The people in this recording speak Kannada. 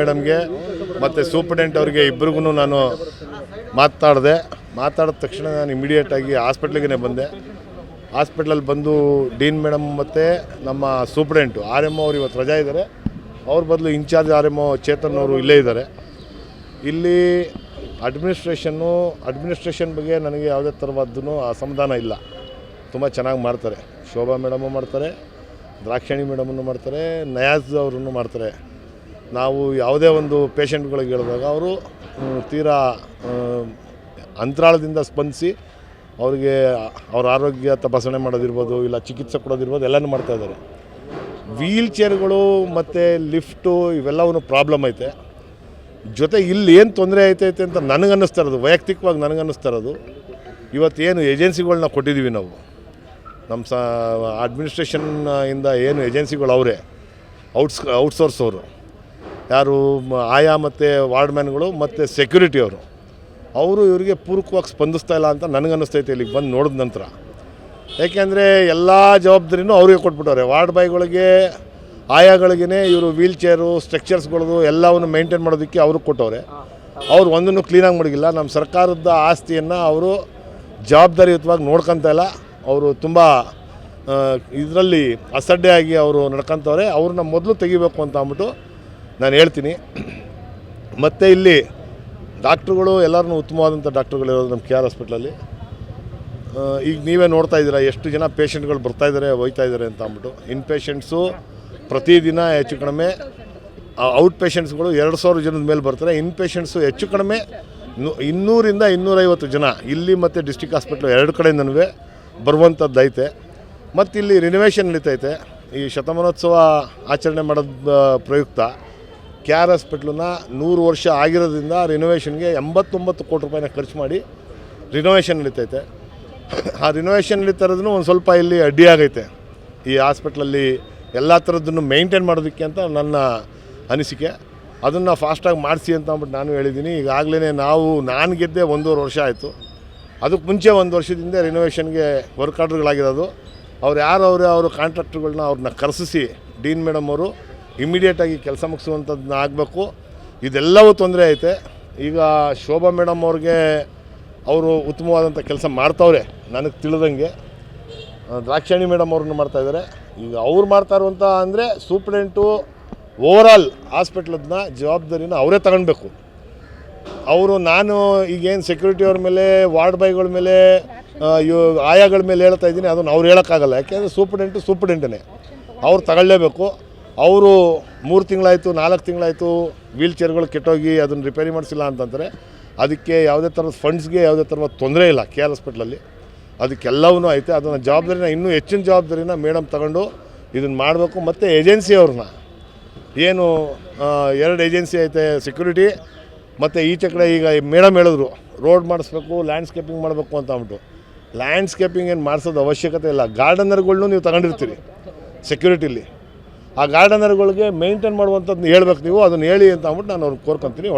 ಮೇಡಮ್ಗೆ, ಮತ್ತು ಸೂಪರಿಂಟೆಂಟ್ ಅವರಿಗೆ ಇಬ್ರಿಗೂ ನಾನು ಮಾತಾಡಿದೆ. ಮಾತಾಡಿದ ತಕ್ಷಣ ನಾನು ಇಮಿಡಿಯೇಟಾಗಿ ಹಾಸ್ಪಿಟ್ಲಿಗೆ ಬಂದೆ. ಹಾಸ್ಪಿಟ್ಲಲ್ಲಿ ಬಂದು ಡೀನ್ ಮೇಡಮ್ ಮತ್ತು ನಮ್ಮ ಸೂಪ್ರೆಂಟು ಆರ್ ಎಂ ಅವ್ರು ಇವತ್ತು ರಜಾ ಇದ್ದಾರೆ. ಅವ್ರ ಬದಲು ಇನ್ಚಾರ್ಜ್ ಆರ್ ಎಂ ಚೇತನ್ ಅವರು ಇಲ್ಲೇ ಇದ್ದಾರೆ. ಇಲ್ಲಿ ಅಡ್ಮಿನಿಸ್ಟ್ರೇಷನ್ನು, ಅಡ್ಮಿನಿಸ್ಟ್ರೇಷನ್ ಬಗ್ಗೆ ನನಗೆ ಯಾವುದೇ ಥರವಾದ್ದೂ ಅಸಮಾಧಾನ ಇಲ್ಲ. ತುಂಬ ಚೆನ್ನಾಗಿ ಮಾಡ್ತಾರೆ. ಶೋಭಾ ಮೇಡಮು ಮಾಡ್ತಾರೆ, ದ್ರಾಕ್ಷಾಣಿ ಮೇಡಮನ್ನು ಮಾಡ್ತಾರೆ, ನಯಾಜ್ ಅವರನ್ನು ಮಾಡ್ತಾರೆ. ನಾವು ಯಾವುದೇ ಒಂದು ಪೇಷಂಟ್ಗಳಿಗೆ ಹೇಳಿದಾಗ ಅವರು ತೀರಾ ಅಂತರಾಳದಿಂದ ಸ್ಪಂದಿಸಿ ಅವರಿಗೆ ಅವ್ರ ಆರೋಗ್ಯ ತಪಾಸಣೆ ಮಾಡೋದಿರ್ಬೋದು, ಇಲ್ಲ ಚಿಕಿತ್ಸೆ ಕೊಡೋದಿರ್ಬೋದು, ಎಲ್ಲನೂ ಮಾಡ್ತಾ ಇದ್ದಾರೆ. ವೀಲ್ ಚೇರ್ಗಳು ಮತ್ತು ಲಿಫ್ಟು ಇವೆಲ್ಲವೂ ಪ್ರಾಬ್ಲಮ್ ಐತೆ. ಜೊತೆ ಇಲ್ಲಿ ಏನು ತೊಂದರೆ ಐತೈತೆ ಅಂತ ನನಗನ್ನಿಸ್ತಾ ಇರೋದು, ವೈಯಕ್ತಿಕವಾಗಿ ನನಗನ್ನಿಸ್ತಾ ಇರೋದು, ಇವತ್ತೇನು ಏಜೆನ್ಸಿಗಳನ್ನ ಕೊಟ್ಟಿದ್ದೀವಿ ನಾವು. ನಮ್ಮ ಸ, ಅಡ್ಮಿನಿಸ್ಟ್ರೇಷನ್ ಇಂದ ಏನು ಏಜೆನ್ಸಿಗಳು ಅವರೇ, ಔಟ್ಸ್, ಔಟ್ಸೋರ್ಸ್ ಅವರು. ಯಾರು ಆಯಾ ಮತ್ತು ವಾರ್ಡ್ಮ್ಯಾನ್ಗಳು ಮತ್ತು ಸೆಕ್ಯೂರಿಟಿ ಅವರು ಇವರಿಗೆ ಪೂರಕವಾಗಿ ಸ್ಪಂದಿಸ್ತಾ ಇಲ್ಲ ಅಂತ ನನಗೆ ಅನ್ನಿಸ್ತೈತೆ ಇಲ್ಲಿಗೆ ಬಂದು ನೋಡಿದ ನಂತರ. ಏಕೆಂದರೆ ಎಲ್ಲ ಜವಾಬ್ದಾರಿನೂ ಅವ್ರಿಗೆ ಕೊಟ್ಬಿಟ್ಟವ್ರೆ. ವಾರ್ಡ್ ಬಾಯ್ಗಳಿಗೆ ಆಯಾಗಳಿಗೇ ಇವರು ವೀಲ್ ಚೇರು, ಸ್ಟ್ರಕ್ಚರ್ಸ್ಗಳದು ಎಲ್ಲವನ್ನು ಮೇಂಟೈನ್ ಮಾಡೋದಕ್ಕೆ ಅವ್ರಿಗೆ ಕೊಟ್ಟವ್ರೆ. ಅವ್ರು ಒಂದನ್ನು ಕ್ಲೀನಾಗಿ ಮಡಗಿಲ್ಲ ನಮ್ಮ ಸರ್ಕಾರದ ಆಸ್ತಿಯನ್ನು ಅವರು ಜವಾಬ್ದಾರಿಯುತವಾಗಿ ನೋಡ್ಕೊತ ಇಲ್ಲ. ಅವರು ತುಂಬ ಇದರಲ್ಲಿ ಅಸಡ್ಡೆಯಾಗಿ ಅವರು ನಡ್ಕೊತವ್ರೆ. ಅವ್ರನ್ನ ಮೊದಲು ತೆಗಿಬೇಕು ಅಂತ ಅಂದ್ಬಿಟ್ಟು ನಾನು ಹೇಳ್ತೀನಿ. ಮತ್ತು ಇಲ್ಲಿ ಡಾಕ್ಟ್ರುಗಳು ಎಲ್ಲರನ್ನೂ ಉತ್ತಮವಾದಂಥ ಡಾಕ್ಟ್ರುಗಳಿರೋದು ನಮ್ಮ ಕೆ ಆರ್ ಹಾಸ್ಪಿಟ್ಲಲ್ಲಿ. ಈಗ ನೀವೇ ನೋಡ್ತಾ ಇದ್ದೀರಾ, ಎಷ್ಟು ಜನ ಪೇಷಂಟ್ಗಳು ಬರ್ತಾ ಇದ್ದಾರೆ, ಹೋಯ್ತಾ ಇದ್ದಾರೆ ಅಂತ ಅಂದ್ಬಿಟ್ಟು. ಇನ್ ಪೇಷಂಟ್ಸು ಪ್ರತಿದಿನ ಹೆಚ್ಚು ಕಡಿಮೆ ಔಟ್ ಪೇಷಂಟ್ಸ್ಗಳು ಎರಡು ಸಾವಿರ ಜನದ ಮೇಲೆ ಬರ್ತಾರೆ. ಇನ್ ಪೇಷಂಟ್ಸು ಹೆಚ್ಚು ಕಡಿಮೆ ಇನ್ನೂರಿಂದ ಇನ್ನೂರೈವತ್ತು ಜನ ಇಲ್ಲಿ ಮತ್ತು ಡಿಸ್ಟಿಕ್ ಹಾಸ್ಪಿಟ್ಲು ಎರಡು ಕಡೆಯಿಂದನೂ ಬರುವಂಥದ್ದು ಐತೆ ಮತ್ತು ಇಲ್ಲಿ ರಿನೋವೇಷನ್ ನಡೀತೈತೆ. ಈ ಶತಮಾನೋತ್ಸವ ಆಚರಣೆ ಮಾಡೋದು ಪ್ರಯುಕ್ತ. ಕೆ ಆರ್ ಹಾಸ್ಪಿಟ್ಲನ್ನ ನೂರು ವರ್ಷ ಆಗಿರೋದ್ರಿಂದ ರಿನೋವೇಷನ್ಗೆ ಎಂಬತ್ತೊಂಬತ್ತು ಕೋಟಿ ರೂಪಾಯಿನ ಖರ್ಚು ಮಾಡಿ ರಿನೋವೇಷನ್ ನಡೀತೈತೆ. ಆ ರಿನೋವೇಷನ್ ನಡೀತಾ ಇರೋದನ್ನು ಒಂದು ಸ್ವಲ್ಪ ಇಲ್ಲಿ ಅಡ್ಡಿ ಆಗೈತೆ. ಈ ಹಾಸ್ಪಿಟ್ಲಲ್ಲಿ ಎಲ್ಲ ಥರದ್ದನ್ನು ಮೇಂಟೈನ್ ಮಾಡೋದಕ್ಕೆ ಅಂತ ನನ್ನ ಅನಿಸಿಕೆ. ಅದನ್ನು ಫಾಸ್ಟಾಗಿ ಮಾಡಿಸಿ ಅಂತ ಅಂದ್ಬಿಟ್ಟು ನಾನು ಹೇಳಿದ್ದೀನಿ. ಈಗಾಗಲೇ ನಾವು, ನಾನು ಗೆದ್ದೆ ಒಂದೂವರೆ ವರ್ಷ ಆಯಿತು. ಅದಕ್ಕೆ ಮುಂಚೆ ಒಂದು ವರ್ಷದಿಂದ ರಿನೋವೇಷನ್ಗೆ ವರ್ಕ್ ಆರ್ಡ್ರ್ಗಳಾಗಿರೋದು ಅವ್ರು ಯಾರು ಅವರು ಅವರು ಕಾಂಟ್ರಾಕ್ಟ್ರುಗಳನ್ನ ಅವ್ರನ್ನ ಕರೆಸಿಸಿ, ಡೀನ್ ಮೇಡಮ್ ಅವರು ಇಮಿಡಿಯೇಟಾಗಿ ಕೆಲಸ ಮುಗಿಸುವಂಥದ್ದನ್ನ ಆಗಬೇಕು. ಇದೆಲ್ಲವೂ ತೊಂದರೆ ಐತೆ. ಈಗ ಶೋಭಾ ಮೇಡಮ್ ಅವ್ರಿಗೆ ಅವರು ಉತ್ತಮವಾದಂಥ ಕೆಲಸ ಮಾಡ್ತಾವ್ರೆ ನನಗೆ ತಿಳಿದಂಗೆ. ದ್ರಾಕ್ಷಾಣಿ ಮೇಡಮ್ ಅವ್ರನ್ನ ಮಾಡ್ತಾಯಿದ್ದಾರೆ ಈಗ ಅವ್ರು ಮಾಡ್ತಾ ಇರುವಂಥ ಅಂದರೆ ಸೂಪ್ರೆಂಟು ಓವರಾಲ್ ಹಾಸ್ಪಿಟ್ಲದನ್ನ ಜವಾಬ್ದಾರಿನ ಅವರೇ ತಗೊಳ್ಬೇಕು ಅವರು ನಾನು ಈಗೇನು ಸೆಕ್ಯೂರಿಟಿ ಅವ್ರ ಮೇಲೆ, ವಾರ್ಡ್ ಬಾಯ್ಗಳ ಮೇಲೆ ಆಯಾಗಳ ಮೇಲೆ ಹೇಳ್ತಾ ಇದ್ದೀನಿ, ಅದನ್ನು ಅವ್ರು ಹೇಳೋಕ್ಕಾಗಲ್ಲ. ಯಾಕೆಂದರೆ ಸೂಪ್ರೆಂಟು ಸೂಪ್ರೆಂಟನೇ ಅವ್ರು ತಗೊಳ್ಳೇಬೇಕು. ಅವರು ಮೂರು ತಿಂಗಳಾಯಿತು, ನಾಲ್ಕು ತಿಂಗಳಾಯಿತು ವೀಲ್ ಚೇರ್ಗಳು ಕೆಟ್ಟೋಗಿ ಅದನ್ನು ರಿಪೇರಿ ಮಾಡಿಸಿಲ್ಲ ಅಂತಂದರೆ ಅದಕ್ಕೆ ಯಾವುದೇ ಥರದ ಫಂಡ್ಸ್ಗೆ ಯಾವುದೇ ಥರದ ತೊಂದರೆ ಇಲ್ಲ ಕೆ ಆರ್ ಹಾಸ್ಪಿಟ್ಲಲ್ಲಿ. ಅದಕ್ಕೆಲ್ಲವೂ ಐತೆ. ಅದನ್ನು ಜವಾಬ್ದಾರಿನ ಇನ್ನೂ ಹೆಚ್ಚಿನ ಜವಾಬ್ದಾರಿನ ಮೇಡಮ್ ತಗೊಂಡು ಇದನ್ನು ಮಾಡಬೇಕು. ಮತ್ತು ಏಜೆನ್ಸಿ ಅವ್ರನ್ನ. ಏನು ಎರಡು ಏಜೆನ್ಸಿ ಐತೆ, ಸೆಕ್ಯೂರಿಟಿ, ಮತ್ತು ಈಚೆ ಕಡೆ ಈಗ ಮೇಡಮ್ ಹೇಳಿದ್ರು, ರೋಡ್ ಮಾಡಿಸ್ಬೇಕು, ಲ್ಯಾಂಡ್ಸ್ಕೇಪಿಂಗ್ ಮಾಡಬೇಕು ಅಂತ ಅಂದ್ಬಿಟ್ಟು. ಲ್ಯಾಂಡ್ಸ್ಕೇಪಿಂಗ್ ಏನು ಮಾಡಿಸೋದು ಅವಶ್ಯಕತೆ ಇಲ್ಲ. ಗಾರ್ಡನರ್ಗಳ್ನು ನೀವು ತಗೊಂಡಿರ್ತೀರಿ, ಸೆಕ್ಯೂರಿಟಿಲಿ. ಆ ಗಾರ್ಡನರ್ಗಳಿಗೆ ಮೇಂಟೈನ್ ಮಾಡುವಂಥದ್ದು ಹೇಳ್ಬೇಕು ನೀವು ಅದನ್ನು ಹೇಳಿ ಅಂತ ಅಂದ್ಬಿಟ್ಟು ನಾನು ಅವ್ರಿಗೆ ಕೋರ್ಕೊತೀನಿ.